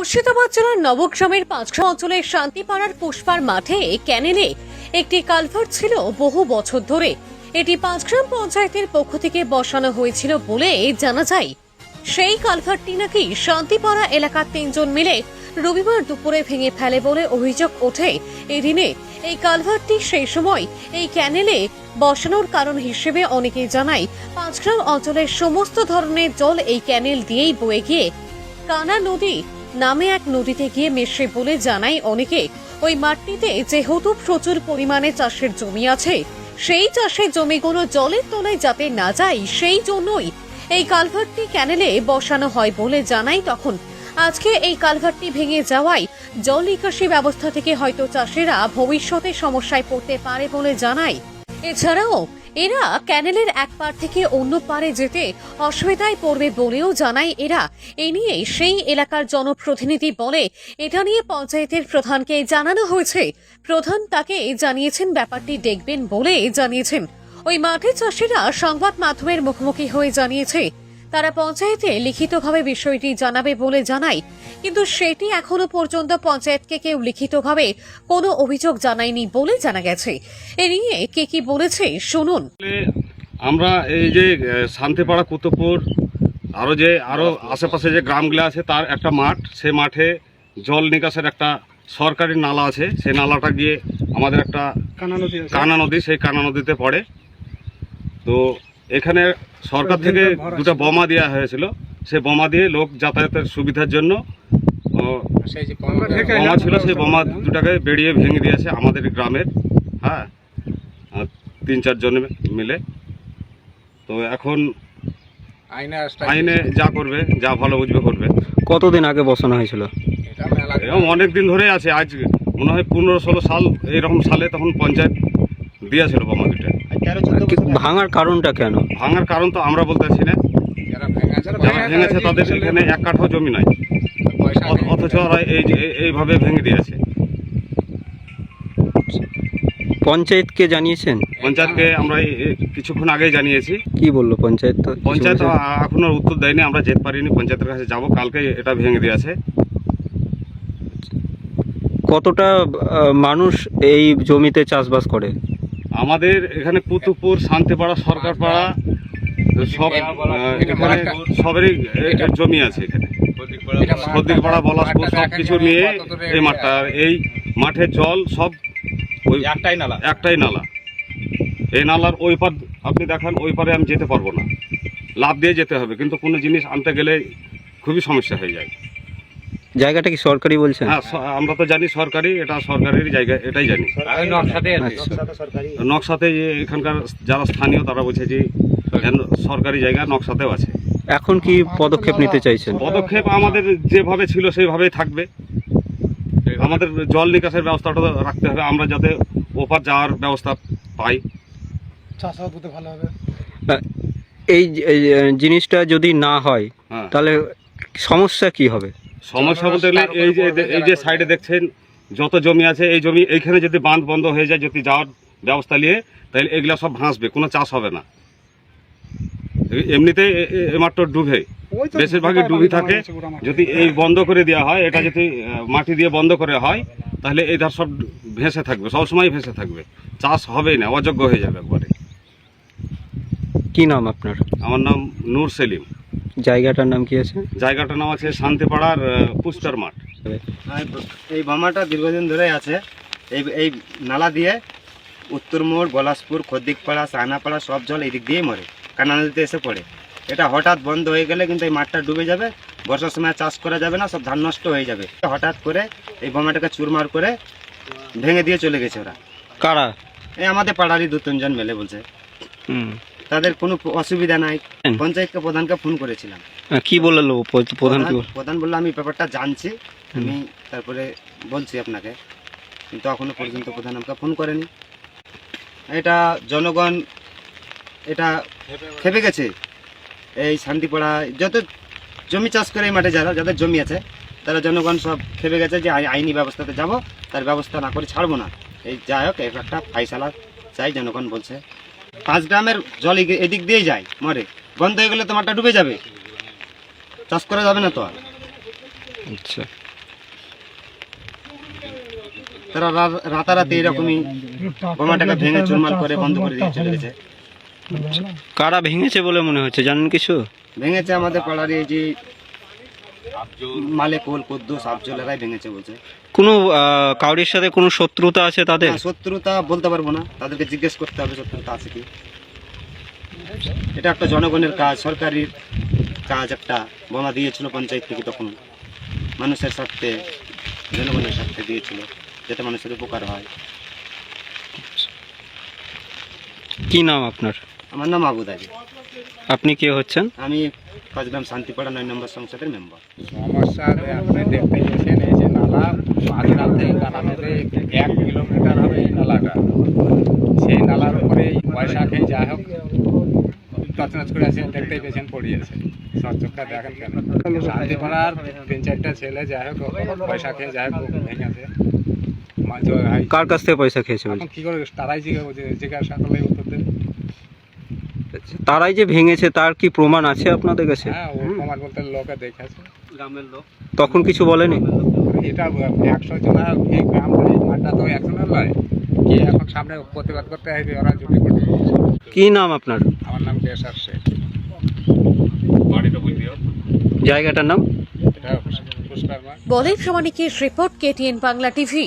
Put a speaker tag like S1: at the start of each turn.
S1: মুর্শিদাবাদ জেলার নবগ্রামের পাঁচগ্রাম অঞ্চলের শান্তিপাড়ার পুষ্পার মাঠে ক্যানেলে একটি কালভার্ট ছিল বহু বছর ধরে। এটি পাঁচগ্রাম পঞ্চায়েতের পক্ষ থেকে বসানো হয়েছিল বলে জানা যায়। সেই কালভার্টটি নাকি শান্তিপাড়া এলাকার তিনজন মিলে রবিবার দুপুরে ভেঙে ফেলে বলে অভিযোগ ওঠে। এদিনে এই কালভার্টটি সেই সময় এই ক্যানেলে বসানোর কারণ হিসেবে অনেকেই জানায়, পাঁচগ্রাম অঞ্চলের সমস্ত ধরনের জল এই ক্যানেল দিয়েই বয়ে গিয়ে। কানা নদী নামে এক নদীতে গিয়ে মেশে বলে জানায় অনেকে। ওই মাঠটিতে যেহেতু প্রচুর পরিমাণে চাষের জমি আছে, সেই চাষের জমিগুলো জলের তলায় যাতে না যায়, সেই জন্যই এই কালভার্টটি ক্যানেলে বসানো হয় বলে জানাই তখন। আজকে এই কালভার্টটি ভেঙে যাওয়ায় জল নিকাশি ব্যবস্থা থেকে হয়তো চাষিরা ভবিষ্যতে সমস্যায় পড়তে পারে বলে জানায়। এছাড়াও এরা ক্যানেলের এক পার থেকে অন্য পারে যেতে অসুবিধায় পড়বে বলেও জানায় এরা। এ নিয়ে সেই এলাকার জনপ্রতিনিধি বলে, এটা নিয়ে পঞ্চায়েতের প্রধানকে জানানো হয়েছে। প্রধান তাকে জানিয়েছেন, ব্যাপারটি দেখবেন বলে জানিয়েছেন। ওই মাঠে চাষিরা সংবাদ মাধ্যমের মুখোমুখি হয়ে জানিয়েছে তারা পঞ্চায়েতে লিখিতভাবে বিষয়টি জানাবে বলে জানায় কিন্তু সেটি এখনও পর্যন্ত পঞ্চায়েতকে কেউ লিখিতভাবে কোনো অভিযোগ জানায়নি বলে জানা গেছে। এ নিয়ে কে কি বলেছে শুনুন।
S2: আমরা এই যে শান্তিপাড়া কুতুবপুর আরও যে আরও আশেপাশে যে গ্রামগুলো আছে তার একটা মাঠ সে মাঠে জল নিকাশের একটা সরকারি নালা আছে। সেই নালাটা গিয়ে আমাদের একটা
S3: কানা নদী
S2: কানা নদী সেই কানা নদীতে পড়ে। তো এখানে সরকার থেকে দুটো বোমা দেওয়া হয়েছিল। সে বোমা দিয়ে লোক যাতায়াতের সুবিধার জন্য বোমা ছিল সেই বোমা। দুটাকে বেরিয়ে ভেঙে দিয়েছে আমাদের গ্রামের হ্যাঁ? আর তিন চারজন মিলে। তো এখন আইনে যা করবে যা ভালো বুঝবে করবে।
S4: কতদিন আগে বসানো হয়েছিল?
S2: এরকম অনেক দিন ধরে আছে। আজ মনে হয় পনেরো ষোলো সাল এইরকম সালে তখন পঞ্চায়েত দিয়েছিল বোমা দুটা।
S4: ভাঙার কারণটা কেন?
S2: ভাঙার কারণ তো আমরা বলতেছি না। যারা ভেঙেছে তাদের এখানে এক কাঠাও জমি নাই। অথচ এই এই- এইভাবে ভেঙে দিয়েছে।
S4: পঞ্চায়েতকে জানিয়েছেন?
S2: পঞ্চায়েতকে আমরা কিছুক্ষণ আগেই জানিয়েছি।
S4: কি বলল পঞ্চায়েত?
S2: পঞ্চায়েত এখনও উত্তর দেয়নি আমরা যেতে পারিনি পঞ্চায়েতের কাছে যাব কালকে এটা ভেঙে দিয়েছে।
S4: কতটা মানুষ এই জমিতে চাষবাস করে?
S2: আমাদের এখানে কুতুবপুর শান্তিপাড়া সরকারপাড়া সব এখানে সবেরই জমি আছে এখানে। সর্দিকপাড়া বলাসপুর সব কিছু নিয়ে এই মাঠটা। আর এই মাঠের জল সব ওই
S3: একটাই নালা।
S2: একটাই নালা। এই নালার ওই পার আপনি দেখান ওই পারে আমি যেতে পারব না। লাভ দিয়ে যেতে হবে কিন্তু কোনো জিনিস আনতে গেলে খুবই সমস্যা হয়ে যায়।
S4: জায়গাটা কি সরকারি বলছেন?
S2: হ্যাঁ আমরা তো জানি সরকারি এটা সরকারের জায়গা এটাই জানি।
S4: আচ্ছা।
S2: নকশাতে যে এখানকার যারা স্থানীয় তারা বলছে যে এখানে সরকারি জায়গা নকশাতেও আছে।
S4: এখন কি পদক্ষেপ নিতে চাইছেন?
S2: পদক্ষেপ আমাদের যেভাবে ছিল সেইভাবেই থাকবে। আমাদের জল নিকাশের ব্যবস্থাটা রাখতে হবে আমরা যাতে ওপার যাওয়ার ব্যবস্থা পাই।
S3: চাষাবাদ করতে ভালো হবে।
S4: এই জিনিসটা যদি না হয়
S2: হ্যাঁ।
S4: তাহলে সমস্যা কি হবে?
S2: সমস্যা বলতে গেলে এই যে এই যে সাইডে দেখছেন যত জমি আছে এই জমি এইখানে যদি বাঁধ বন্ধ হয়ে যায় যদি যাওয়ার ব্যবস্থা নিয়ে তাহলে এগুলা সব ভাসবে কোনো চাষ হবে না। এমনিতেই এ- এ- এ ডুবে। বেশিরভাগই ডুবি থাকে। যদি এই বন্ধ করে দেওয়া হয় এটা যদি মাটি দিয়ে বন্ধ করে হয় তাহলে এই ধার সব ভেসে থাকবে সবসময় ভেসে থাকবে। চাষ হবেই না অযোগ্য হয়ে যাবে একবারে।
S4: কি নাম আপনার?
S2: আমার নাম নূর সেলিম।
S4: জায়গাটার নাম কি আছে?
S2: জায়গাটার নাম আছে শান্তিপাড়ার আহ, পুষ্পার মাঠ।
S5: এই বোমাটা দীর্ঘদিন ধরে আছে। এই এই নালা দিয়ে উত্তর মোড় গলাসপুর খদ্দিকপাড়া সাহানাপাড়া সব জল এই দিক দিয়েই মরে কানা নদীতে এসে পড়ে। এটা হঠাৎ বন্ধ হয়ে গেলে কিন্তু এই মাঠটা ডুবে যাবে বর্ষার সময় চাষ করা যাবে না সব ধান নষ্ট হয়ে যাবে। হঠাৎ করে এই বোমাটাকে চুরমার করে ভেঙে দিয়ে চলে গেছে ওরা।
S4: কারা?
S5: এই আমাদের পাড়ারই দু তিনজন মেলে বলছে।
S4: হুম।
S5: তাদের কোনো অসুবিধা নাই। পঞ্চায়েতকে প্রধানকে ফোন করেছিলাম।
S4: কি বলল প্রধান
S5: প্রধান বলল? আমি ব্যাপারটা জানছি। আমি তারপরে বলছি আপনাকে। কিন্তু এখনও পর্যন্ত প্রধান আমাকে ফোন করেনি। এটা জনগণ এটা খেপে গেছে। এই শান্তিপাড়া যত জমি চাষ করে এই মাঠে যারা যাদের জমি আছে তারা জনগণ সব খেপে গেছে যে আই- আইনি ব্যবস্থাতে যাব তার ব্যবস্থা না করে ছাড়বো না। এই যাই হোক এক একটা ফাইসালা চাই জনগণ বলছে। পাঁচ গ্রামের জল এদিক দিয়ে যায় মরে। বন্ধ হয়ে গেলে তোমারটা ডুবে যাবে। চাষ করা যাবে না তো আর।
S4: আচ্ছা।
S5: তারা রাতারাতি এরকমই বোমাটাকে ভেঙে চুরমাল করে বন্ধ করে দিয়ে চলে গেছে।
S4: কারা ভেঙেছে বলে মনে হচ্ছে? জানেন কিছু?
S5: ভেঙেছে আমাদের পাড়ার এই যে মালেকুল কুদ্দুস আফজলেরাই ভেঙেছে বলছে।
S4: কোনো কাউরির সাথে কোনো শত্রুতা আছে তাদের?
S5: শত্রুতা বলতে পারব না। তাদেরকে জিজ্ঞেস করতে হবে শত্রুতা আছে কি। এটা একটা জনগণের কাজ সরকারি কাজ একটা। বোমা দিয়েছিল পঞ্চায়েত থেকে তখন। মানুষের স্বার্থে জনগণের স্বার্থে দিয়েছিল যাতে মানুষের উপকার হয়।
S4: কি নাম আপনার?
S5: আমার নাম আবু দাবি।
S4: আপনি কে হচ্ছেন?
S5: আমি কাজগ্রাম শান্তিপাড়া নয় নম্বর সংসদের মেম্বার।
S6: সমস্যা আপনি দেখতে গেছেন এই যে নালা মাঝখান থেকে কানা নদী এক কিলোমিটার হবে এই নালাটা। সেই নালার উপরে পয়সা খেয়ে যাই হোক তছনছ করে আছে দেখতেই পেয়েছেন পড়িয়েছে সচক্ষা দেখেন কেন? শান্তিপাড়ার তিন চারটা ছেলে যাই হোক পয়সা খেয়ে যাই হোক ভেঙেছে মাঝ
S4: কার কাছ থেকে পয়সা খেয়েছে
S6: কি করে তারাই জিজ্ঞাসা জিজ্ঞাসা করলে উত্তর দেবে।
S4: তারাই যে ভেঙেছে তার কি প্রমাণ আছে আপনাদের কাছে?
S6: হ্যাঁ ও প্রমাণ বলতে লোকে দেখেছে।
S4: তখন কিছু বলেনি?
S6: এটা একশো জনা এই গ্রামটা এই মাঠটা তো একজনের নয়। কি এখন সামনে প্রতিবাদ করতে হবে ওরা জুটি করবে
S4: কি নাম আপনার?
S6: আমার নাম কেশার শেখ।
S4: জায়গাটার নাম?
S6: এটা পুষ্কর
S1: প্রামাণিকের রিপোর্ট কেটিএন বাংলা টিভি।